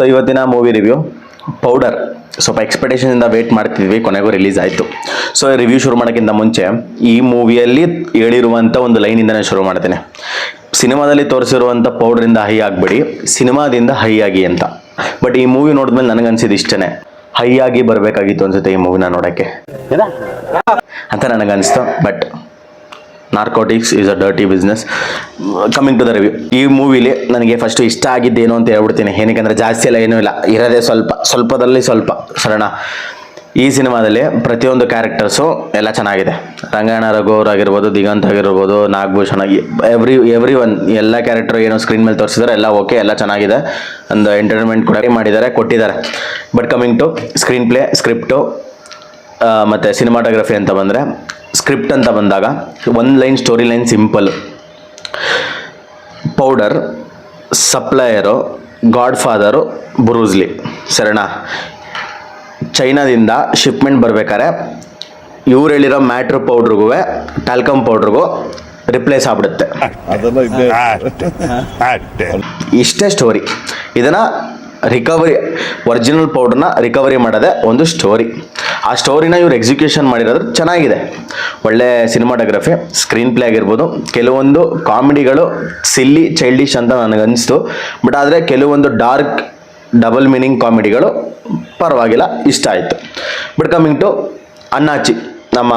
So ಇವತ್ತಿನ movie review powder ಸ್ವಲ್ಪ ಎಕ್ಸ್ಪೆಕ್ಟೇಷನಿಂದ wait ಮಾಡ್ತಿದ್ವಿ, ಕೊನೆಗೂ ರಿಲೀಸ್ ಆಯಿತು. ಸೊ ರಿವ್ಯೂ ಶುರು ಮಾಡೋಕ್ಕಿಂತ ಮುಂಚೆ, ಈ ಮೂವಿಯಲ್ಲಿ ಹೇಳಿರುವಂಥ ಒಂದು ಲೈನಿಂದನೇ ಶುರು ಮಾಡ್ತೇನೆ. ಸಿನಿಮಾದಲ್ಲಿ ತೋರಿಸಿರುವಂಥ ಪೌಡರಿಂದ ಹೈ ಆಗಬೇಡಿ, ಸಿನಿಮಾದಿಂದ ಹೈ ಆಗಿ ಅಂತ. ಬಟ್ ಈ ಮೂವಿ ನೋಡಿದ್ಮೇಲೆ ನನಗನ್ಸಿದ್ದು ಇಷ್ಟೇ ಹೈ ಆಗಿ ಬರಬೇಕಾಗಿತ್ತು ಅನ್ಸುತ್ತೆ ಈ ಮೂವಿನ ನೋಡೋಕ್ಕೆ. ಅಂತ ನನಗನ್ನಿಸ್ತು but narcotics is a dirty business coming to the review ಈ ಮೂವಿಲಿ ನನಗೆ ಫಸ್ಟ್ ಇಷ್ಟ ಆಗಿದ್ದೇನು ಅಂತ ಹೇಳ್ಬಿಡ್ತೀನಿ. ಏನಕ್ಕೆ ಜಾಸ್ತಿ ಎಲ್ಲ ಏನೂ ಇಲ್ಲ. ಇರೋದೇ ಸ್ವಲ್ಪ, ಸ್ವಲ್ಪದಲ್ಲಿ ಸ್ವಲ್ಪ, ಸರಣ. ಈ ಸಿನಿಮಾದಲ್ಲಿ ಪ್ರತಿಯೊಂದು ಕ್ಯಾರೆಕ್ಟರ್ಸು ಎಲ್ಲ ಚೆನ್ನಾಗಿದೆ. ರಂಗಾಯಣ ರಘು ಆಗಿರ್ಬೋದು ದಿಗಂತ್ ಆಗಿರ್ಬೋದು, ನಾಗಭೂಷಣ ಎವ್ರಿ ಎವ್ರಿ ಒನ್ ಎಲ್ಲ ಕ್ಯಾರೆಕ್ಟರ್ ಏನು ಸ್ಕ್ರೀನ್ ಮೇಲೆ ತೋರಿಸಿದ್ದಾರೆ ಎಲ್ಲ ಓಕೆ ಎಲ್ಲ ಚೆನ್ನಾಗಿದೆ. ಒಂದು ಎಂಟರ್ಟೈನ್ಮೆಂಟ್ ಕೂಡ ಮಾಡಿದ್ದಾರೆ, ಕೊಟ್ಟಿದ್ದಾರೆ. But coming to screen play script ಮತ್ತು ಸಿನಿಮಾಟೋಗ್ರಫಿ ಅಂತ ಬಂದರೆ ಸ್ಕ್ರಿಪ್ಟ್ ಅಂತ ಬಂದಾಗ ಒಂದು line story line simple powder supplier god father Bruce Lee ಸರಿನಾ? ಚೈನಾದಿಂದ ಶಿಪ್ಮೆಂಟ್ ಬರ್ಬೇಕಾದ್ರೆ ಇವ್ರು ಹೇಳಿರೋ ಮ್ಯಾಟ್ರ್ ಪೌಡ್ರಿಗೂ ಟಾಲ್ಕಮ್ ಪೌಡ್ರಿಗೂ ರಿಪ್ಲೇಸ್ ಆಗ್ಬಿಡುತ್ತೆ. ಇಷ್ಟೇ ಸ್ಟೋರಿ ಇದನ್ನು ರಿಕವರಿ ಒರಿಜಿನಲ್ ಪೌಡ್ರನ್ನ ರಿಕವರಿ ಮಾಡೋದೇ ಒಂದು ಸ್ಟೋರಿ ಆ ಸ್ಟೋರಿನ ಇವ್ರು ಎಕ್ಸಿಕ್ಯೂಷನ್ ಮಾಡಿರೋದು ಚೆನ್ನಾಗಿದೆ. ಒಳ್ಳೆ ಸಿನಿಮಾಟೋಗ್ರಫಿ ಸ್ಕ್ರೀನ್ ಪ್ಲೇ ಆಗಿರ್ಬೋದು. ಕೆಲವೊಂದು ಕಾಮಿಡಿಗಳು ಸಿಲ್ಲಿ ಚೈಲ್ಡಿಶ್ ಅಂತ ನನಗನ್ನಿಸ್ತು. ಬಟ್ ಆದರೆ ಕೆಲವೊಂದು ಡಾರ್ಕ್ ಡಬಲ್ ಮೀನಿಂಗ್ ಕಾಮಿಡಿಗಳು ಪರವಾಗಿಲ್ಲ, ಇಷ್ಟ ಆಯಿತು. ಬಟ್ ಕಮಿಂಗ್ ಟು ಅಣ್ಣಾಚಿ, ನಮ್ಮ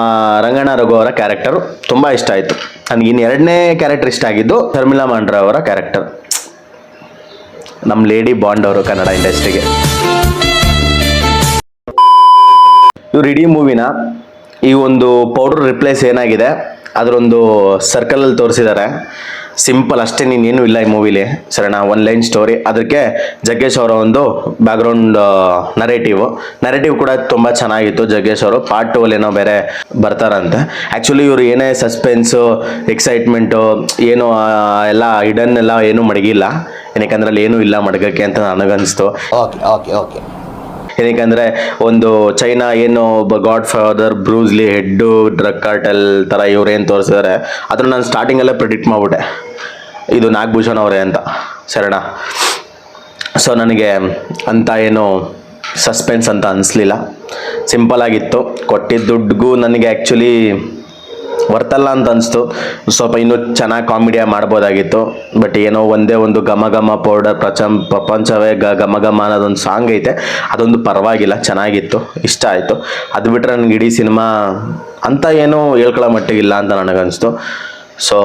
ರಂಗಣ್ಣ ರಘು ಅವರ ಕ್ಯಾರೆಕ್ಟರು ತುಂಬ ಇಷ್ಟ ಆಯಿತು. ನನಗೆ ಇನ್ನು ಎರಡನೇ ಕ್ಯಾರೆಕ್ಟರ್ ಇಷ್ಟ ಆಗಿದ್ದು ಶರ್ಮಿಳಾ ಮಾಂಡ್ರ ಅವರ ಕ್ಯಾರೆಕ್ಟರ್ ನಮ್ಮ ಲೇಡಿ ಬಾಂಡ್ ಅವರು ಕನ್ನಡ ಇಂಡಸ್ಟ್ರಿಗೆ. ಇವ್ರು ಇಡೀ ಮೂವಿನ ಈ ಒಂದು ಪೌಡರ್ ರಿಪ್ಲೇಸ್ ಏನಾಗಿದೆ, ಅದರೊಂದು ಸರ್ಕಲಲ್ಲಿ ತೋರಿಸಿದ್ದಾರೆ ಸಿಂಪಲ್ ಅಷ್ಟೇ, ನೀನೇನು ಇಲ್ಲ ಈ ಮೂವಿಲಿ. ಸರಣ ಒನ್ ಲೈನ್ ಸ್ಟೋರಿ ಅದಕ್ಕೆ ಜಗ್ಗೇಶ್ ಅವರ ಒಂದು ಬ್ಯಾಕ್ಗ್ರೌಂಡ್ ನರೇಟಿವ್ ನರೇಟಿವ್ ಕೂಡ ತುಂಬ ಚೆನ್ನಾಗಿತ್ತು ಜಗ್ಗೇಶ್ ಅವರು. ಪಾರ್ಟ್ ಅಲ್ಲಿ ಏನೋ ಬೇರೆ ಬರ್ತಾರಂತೆ. ಆ್ಯಕ್ಚುಲಿ ಇವರು ಏನೇ ಸಸ್ಪೆನ್ಸು ಎಕ್ಸೈಟ್ಮೆಂಟು ಏನು ಎಲ್ಲ ಹಿಡನ್ ಎಲ್ಲ ಏನೂ ಮಡಗಿಲ್ಲ. ಏನಕ್ಕೆ ಅಲ್ಲಿ ಏನೂ ಇಲ್ಲ ಮಡಗಕ್ಕೆ ಅಂತ ನನಗನ್ನಿಸ್ತು ಓಕೆ ಓಕೆ ಓಕೆ ಏನಕ್ಕಂದ್ರೆ ಒಂದು ಚೈನಾ ಏನು godfather Bruce Lee head drug cartel ಥರ ಇವ್ರು ಏನು ತೋರಿಸಿದ್ದಾರೆ ಅದನ್ನ ನಾನು ಸ್ಟಾರ್ಟಿಂಗಲ್ಲೇ ಪ್ರಿಡಿಕ್ಟ್ ಮಾಡ್ಬಿಟ್ಟೆ. ಇದು ನಾಗಭೂಷಣ್ ಅವರೇ ಅಂತ ಸರಣ ಸೊ ನನಗೆ ಅಂತ ಏನು ಸಸ್ಪೆನ್ಸ್ ಅಂತ ಅನಿಸ್ಲಿಲ್ಲ. ಸಿಂಪಲ್ ಆಗಿತ್ತು ಕೊಟ್ಟಿದ್ದ ದುಡ್ಡಿಗೂ ನನಗೆ ಆ್ಯಕ್ಚುಲಿ ವರ್ತಲ್ಲ ಅಂತ ಅನಿಸ್ತು. ಸ್ವಲ್ಪ ಇನ್ನೂ ಚೆನ್ನಾಗಿ ಕಾಮಿಡಿಯಾಗಿ ಮಾಡ್ಬೋದಾಗಿತ್ತು. ಬಟ್ ಏನೋ ಒಂದೇ ಒಂದು ಘಮ ಘಮ ಪೌಡರ್ ಪ್ರಚಂ ಪ್ರಪಂಚವೇ ಗ ಘಮ ಘಮ ಅನ್ನೋದೊಂದು ಸಾಂಗ್ ಐತೆ. ಅದೊಂದು ಪರವಾಗಿಲ್ಲ, ಚೆನ್ನಾಗಿತ್ತು, ಇಷ್ಟ ಆಯಿತು. ಅದು ಬಿಟ್ಟರೆ ನನಗೆ ಇಡೀ ಸಿನಿಮಾ ಅಂತ ಏನೂ ಹೇಳ್ಕೊಳ್ಳೋ ಮಟ್ಟಿಗಿಲ್ಲ ಅಂತ ನನಗನ್ನಿಸ್ತು ಸೊ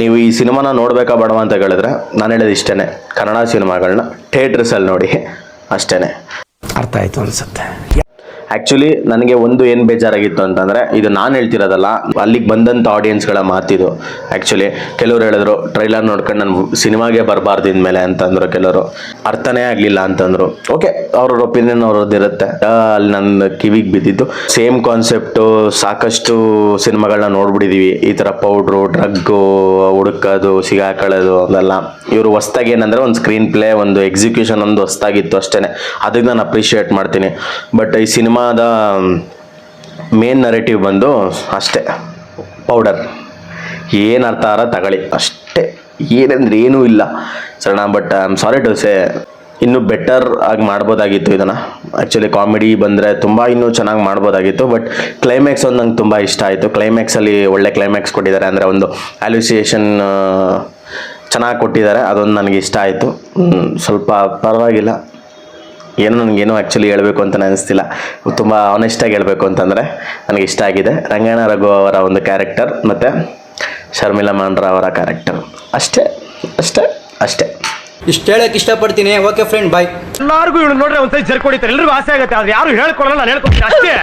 ನೀವು ಈ ಸಿನಿಮಾನ ನೋಡಬೇಕಾ ಬೇಡವಾ ಅಂತ ಹೇಳಿದ್ರೆ ನಾನು ಹೇಳೋದು ಇಷ್ಟೇ ಕನ್ನಡ ಸಿನಿಮಾಗಳನ್ನ ಥಿಯೇಟ್ರಸಲ್ಲಿ ನೋಡಿ. ಅಷ್ಟೇ ಅರ್ಥ ಆಯಿತು ಅನ್ಸುತ್ತೆ. ಆ್ಯಕ್ಚುಲಿ ನನಗೆ ಒಂದು ಏನು ಬೇಜಾರಾಗಿತ್ತು ಅಂತಂದರೆ ಇದು ನಾನು ಹೇಳ್ತಿರೋದಲ್ಲ ಅಲ್ಲಿಗೆ ಬಂದಂಥ ಆಡಿಯನ್ಸ್ಗಳ ಮಾತಿದು ಆ್ಯಕ್ಚುಲಿ ಕೆಲವರು ಹೇಳಿದ್ರು ಟ್ರೈಲರ್ ನೋಡ್ಕೊಂಡು ನಾನು ಸಿನಿಮಾಗೆ ಬರಬಾರ್ದು ಇನ್ಮೇಲೆ ಅಂತಂದರು ಕೆಲವರು. ಅರ್ಥನೇ ಆಗಲಿಲ್ಲ ಅಂತಂದರು. ಓಕೆ ಅವ್ರವ್ರ ಒಪಿನಿಯನ್ ಅವ್ರದ್ದು ಇರುತ್ತೆ. ಆ, ಅಲ್ಲಿ ನನ್ನ ಕಿವಿಗೆ ಬಿದ್ದಿದ್ದು. ಸೇಮ್ ಕಾನ್ಸೆಪ್ಟು ಸಾಕಷ್ಟು ಸಿನಿಮಾಗಳನ್ನ ನೋಡ್ಬಿಟ್ಟಿದ್ದೀವಿ ಈ ಥರ ಪೌಡ್ರು ಡ್ರಗ್ಗು ಹುಡುಕೋದು ಸಿಗಾಕೊಳ್ಳೋದು ಅದೆಲ್ಲ ಇವರು ಹೊಸ್ದಾಗಿ ಏನಂದರೆ ಒಂದು ಸ್ಕ್ರೀನ್ ಪ್ಲೇ ಒಂದು ಎಕ್ಸಿಕ್ಯೂಷನ್ ಒಂದು ಹೊಸ್ದಾಗಿತ್ತು ಅಷ್ಟೇ ಅದಕ್ಕೆ ನಾನು ಅಪ್ರಿಷಿಯೇಟ್ ಮಾಡ್ತೀನಿ. ಬಟ್ ಈ ಸಿನಿಮಾದ ಮೇನ್ ನರೇಟಿವ್ ಬಂದು ಅಷ್ಟೇ ಪೌಡರ್ ಏನು ಅರ್ಥ ಆರ ತಗೊಳ್ಳಿ. ಅಷ್ಟೇ, ಏನಂದ್ರೆ ಏನೂ ಇಲ್ಲ. Sharan but I am sorry to say ಇನ್ನೂ ಬೆಟರ್ ಆಗಿ ಮಾಡ್ಬೋದಾಗಿತ್ತು ಇದನ್ನು. ಆ್ಯಕ್ಚುಲಿ ಕಾಮಿಡಿ ಬಂದರೆ ತುಂಬ ಇನ್ನೂ ಚೆನ್ನಾಗಿ ಮಾಡ್ಬೋದಾಗಿತ್ತು ಬಟ್ ಕ್ಲೈಮ್ಯಾಕ್ಸ್ ಒಂದು ನಂಗೆ ತುಂಬ ಇಷ್ಟ ಆಯಿತು. ಕ್ಲೈಮ್ಯಾಕ್ಸಲ್ಲಿ ಒಳ್ಳೆ ಕ್ಲೈಮ್ಯಾಕ್ಸ್ ಕೊಟ್ಟಿದ್ದಾರೆ. ಅಂದರೆ ಒಂದು ಅಲ್ಯೂಸಿಯೇಷನ್ ಚೆನ್ನಾಗಿ ಕೊಟ್ಟಿದ್ದಾರೆ. ಅದೊಂದು ನನಗೆ ಇಷ್ಟ ಆಯಿತು. ಸ್ವಲ್ಪ ಪರವಾಗಿಲ್ಲ. ಏನು ನನಗೇನು ಆ್ಯಕ್ಚುಲಿ ಹೇಳಬೇಕು ಅಂತ ಅನಿಸ್ತಿಲ್ಲ. ತುಂಬ ಆನೆಸ್ಟಾಗಿ ಹೇಳಬೇಕು ಅಂತಂದರೆ ನನಗೆ ಇಷ್ಟ ಆಗಿದೆ. ರಂಗಣ್ಣ ರಘು ಅವರ ಒಂದು ಕ್ಯಾರೆಕ್ಟರ್ ಮತ್ತು ಶರ್ಮಿಲಾ ಮಾಂಡ್ರ ಅವರ ಕ್ಯಾರೆಕ್ಟರ್ ಅಷ್ಟೇ ಅಷ್ಟೇ ಅಷ್ಟೇ. ಇಷ್ಟು ಹೇಳಕ್ ಇಷ್ಟಪಡ್ತೀನಿ. ಓಕೆ ಫ್ರೆಂಡ್ ಬಾಯ್ ಎಲ್ಲರಿಗೂ ಇವಳು ನೋಡ್ರೆ ಒಂದ್ಸರಿ ಜರ್ಕೊಡಿತಾರೆ ಎಲ್ಲರಿಗೂ ಆಸೆ ಆಗುತ್ತೆ. ಆದ್ರೆ ಯಾರು ಹೇಳ್ಕೊಡಲ್ಲ ನಾನು ಹೇಳ್ಕೊಡ್ತೀನಿ ಅಷ್ಟೇ.